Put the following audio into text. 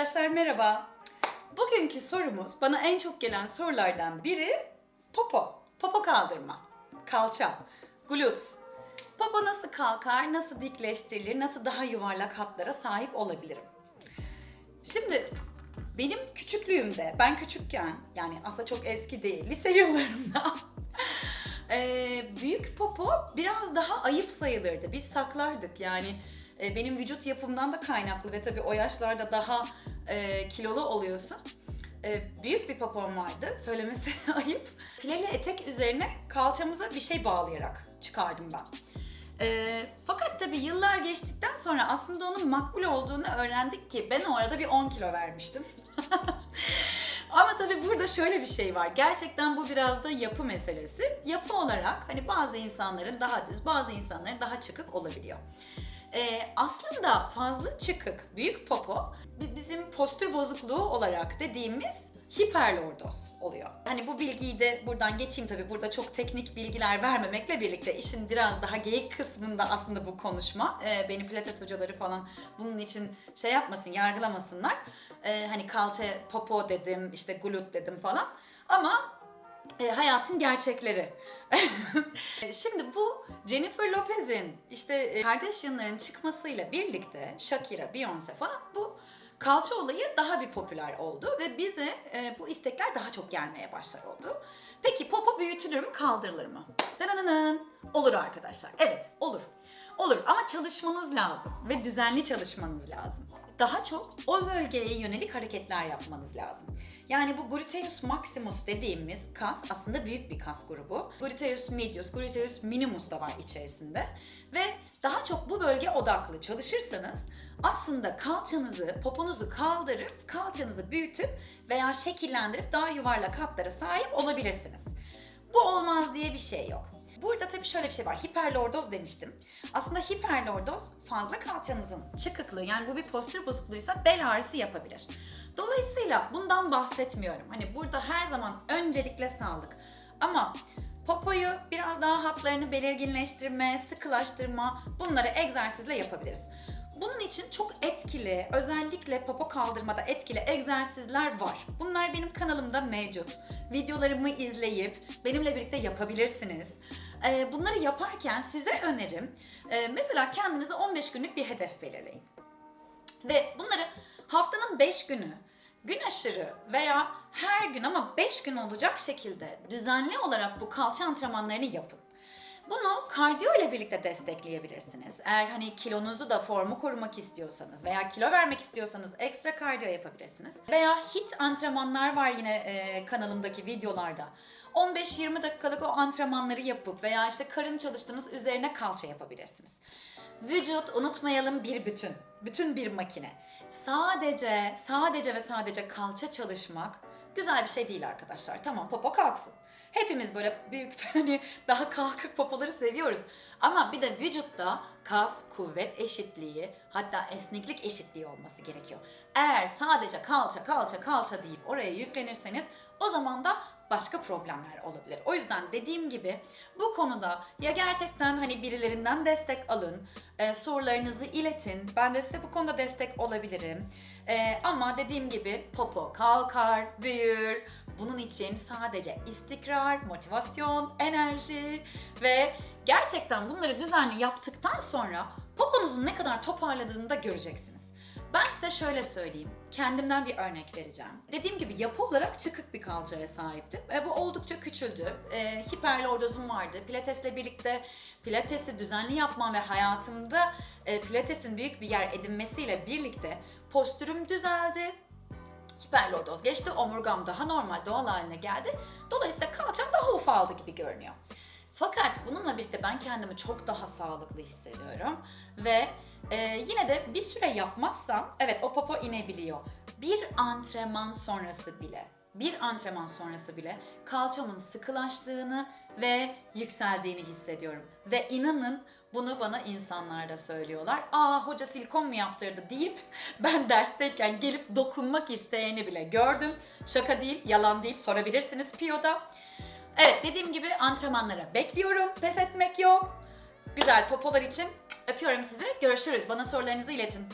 Arkadaşlar merhaba. Bugünkü sorumuz bana en çok gelen sorulardan biri popo. Popo kaldırma. Kalça. Gluts. Popo nasıl kalkar, nasıl dikleştirilir, nasıl daha yuvarlak hatlara sahip olabilirim? Şimdi benim küçüklüğümde, ben küçükken yani aslında çok eski değil, lise yıllarımda büyük popo biraz daha ayıp sayılırdı. Biz saklardık yani e, benim vücut yapımdan da kaynaklı ve tabii o yaşlarda daha e, kilolu oluyorsun. E, büyük bir popom vardı, söylemesi ayıp. Fileli etek üzerine kalçamıza bir şey bağlayarak çıkardım ben. E, fakat tabii yıllar geçtikten sonra aslında onun makbul olduğunu öğrendik ki ben o arada bir 10 kilo vermiştim. Ama tabii burada şöyle bir şey var. Gerçekten bu biraz da yapı meselesi. Yapı olarak hani bazı insanların daha düz, bazı insanların daha çıkık olabiliyor. Ee, aslında fazla çıkık, büyük popo bi- bizim postür bozukluğu olarak dediğimiz hiperlordoz oluyor. Hani bu bilgiyi de buradan geçeyim tabii. Burada çok teknik bilgiler vermemekle birlikte işin biraz daha geyik kısmında aslında bu konuşma. Ee, beni pilates hocaları falan bunun için şey yapmasın, yargılamasınlar. Ee, hani kalça popo dedim, işte glut dedim falan. Ama e, hayatın gerçekleri. Şimdi bu Jennifer Lopez'in işte e, Kardashian'ların çıkmasıyla birlikte Shakira, Beyoncé falan bu kalça olayı daha bir popüler oldu ve bize e, bu istekler daha çok gelmeye başlar oldu. Peki popo büyütülür mü, kaldırılır mı? Dananana. Olur arkadaşlar. Evet, olur. Olur ama çalışmanız lazım ve düzenli çalışmanız lazım. Daha çok o bölgeye yönelik hareketler yapmanız lazım. Yani bu gluteus maximus dediğimiz kas aslında büyük bir kas grubu. Gluteus medius, gluteus minimus da var içerisinde. Ve daha çok bu bölge odaklı çalışırsanız aslında kalçanızı, poponuzu kaldırıp kalçanızı büyütüp veya şekillendirip daha yuvarlak hatlara sahip olabilirsiniz. Bu olmaz diye bir şey yok. Burada tabii şöyle bir şey var. Hiperlordoz demiştim. Aslında hiperlordoz fazla kalçanızın çıkıklığı yani bu bir postür bozukluğuysa bel ağrısı yapabilir. Dolayısıyla bundan bahsetmiyorum. Hani burada her zaman öncelikle sağlık. Ama popoyu biraz daha hatlarını belirginleştirme, sıkılaştırma bunları egzersizle yapabiliriz. Bunun için çok etkili, özellikle popo kaldırmada etkili egzersizler var. Bunlar benim kanalımda mevcut. Videolarımı izleyip benimle birlikte yapabilirsiniz. Ee, Bunları yaparken size önerim, e, mesela kendinize 15 günlük bir hedef belirleyin. Ve bunları haftanın 5 günü gün aşırı veya her gün ama 5 gün olacak şekilde düzenli olarak bu kalça antrenmanlarını yapın. Bunu kardiyo ile birlikte destekleyebilirsiniz. Eğer hani kilonuzu da formu korumak istiyorsanız veya kilo vermek istiyorsanız ekstra kardiyo yapabilirsiniz. Veya hit antrenmanlar var yine e, kanalımdaki videolarda. 15-20 dakikalık o antrenmanları yapıp veya işte karın çalıştığınız üzerine kalça yapabilirsiniz. Vücut unutmayalım bir bütün. Bütün bir makine. Sadece, sadece ve sadece kalça çalışmak güzel bir şey değil arkadaşlar. Tamam popo kalksın. Hepimiz böyle büyük hani daha kalkık popoları seviyoruz. Ama bir de vücutta kas, kuvvet eşitliği hatta esneklik eşitliği olması gerekiyor. Eğer sadece kalça kalça kalça deyip oraya yüklenirseniz o zaman da başka problemler olabilir. O yüzden dediğim gibi bu konuda ya gerçekten hani birilerinden destek alın, e, sorularınızı iletin. Ben de size bu konuda destek olabilirim. E, ama dediğim gibi popo kalkar, büyür. Bunun için sadece istikrar, motivasyon, enerji ve gerçekten bunları düzenli yaptıktan sonra poponuzun ne kadar toparladığını da göreceksiniz. Ben size şöyle söyleyeyim. Kendimden bir örnek vereceğim. Dediğim gibi yapı olarak çıkık bir kalçaya sahiptim. Ve bu oldukça küçüldü. E, hiperlordozum vardı. Pilatesle birlikte pilatesi düzenli yapmam ve hayatımda e, pilatesin büyük bir yer edinmesiyle birlikte postürüm düzeldi. Hiperlordoz geçti. Omurgam daha normal, doğal haline geldi. Dolayısıyla kalçam daha ufaldı gibi görünüyor. Fakat bununla birlikte ben kendimi çok daha sağlıklı hissediyorum ve e, yine de bir süre yapmazsam evet o popo inebiliyor. Bir antrenman sonrası bile, bir antrenman sonrası bile kalçamın sıkılaştığını ve yükseldiğini hissediyorum. Ve inanın bunu bana insanlar da söylüyorlar. Aa hoca silikon mu yaptırdı deyip ben dersteyken gelip dokunmak isteyeni bile gördüm. Şaka değil, yalan değil sorabilirsiniz Piyo'da. Evet dediğim gibi antrenmanlara bekliyorum. Pes etmek yok. Güzel popolar için öpüyorum sizi. Görüşürüz. Bana sorularınızı iletin.